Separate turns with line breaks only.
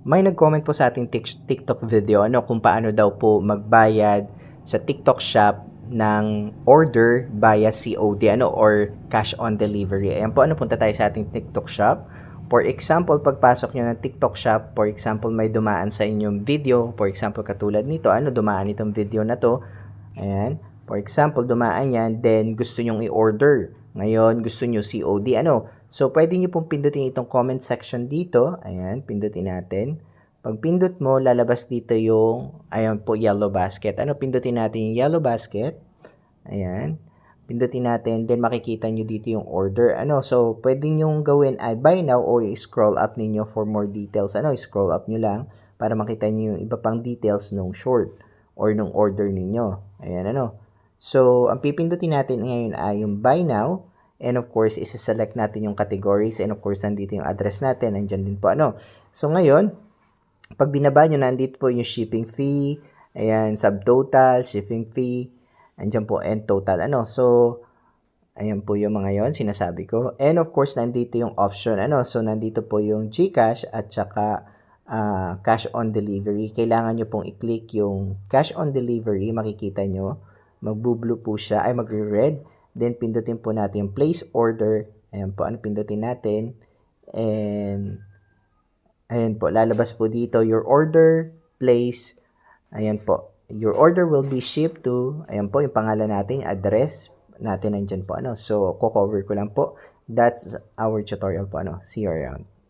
May nag-comment po sa ating tik- TikTok video ano kung paano daw po magbayad sa TikTok shop ng order via COD ano or cash on delivery. Ayan po ano punta tayo sa ating TikTok shop. For example, pagpasok nyo ng TikTok shop, for example, may dumaan sa inyong video, for example, katulad nito, ano, dumaan itong video na to, ayan, for example, dumaan yan, then gusto nyong i-order. Ngayon, gusto nyo COD, ano, so, pwede nyo pong pindutin itong comment section dito, ayan, pindutin natin. Pag pindot mo, lalabas dito yung, ayan po, yellow basket. Ano, pindutin natin yung yellow basket, ayan, pindutin natin, then makikita nyo dito yung order. Ano, so, pwede nyo gawin ay buy now o scroll up ninyo for more details. Ano, scroll up nyo lang para makita nyo yung iba pang details nung short or nung order ninyo. Ayan, ano. So, ang pipindutin natin ngayon ay yung buy now. And of course, isa-select natin yung categories. And of course, nandito yung address natin. Andyan din po, ano. So, ngayon, pag binaba nyo, nandito po yung shipping fee, ayan, subtotal, shipping fee, andyan po, and total, ano, so, ayan po yung mga yon sinasabi ko, and of course, nandito yung option, ano, so, nandito po yung GCash, at saka, ah, cash on delivery, kailangan nyo pong i-click yung cash on delivery, makikita nyo, magbu-blue po siya, ay magre-red, then pindutin po natin yung place order, ayan po, ano pindutin natin, and, Ayan po, lalabas po dito your order, place. Ayan po. Your order will be shipped to, ayan po, yung pangalan natin, address natin nandyan po. Ano. So, ko-cover ko lang po. That's our tutorial po. Ano. See you around.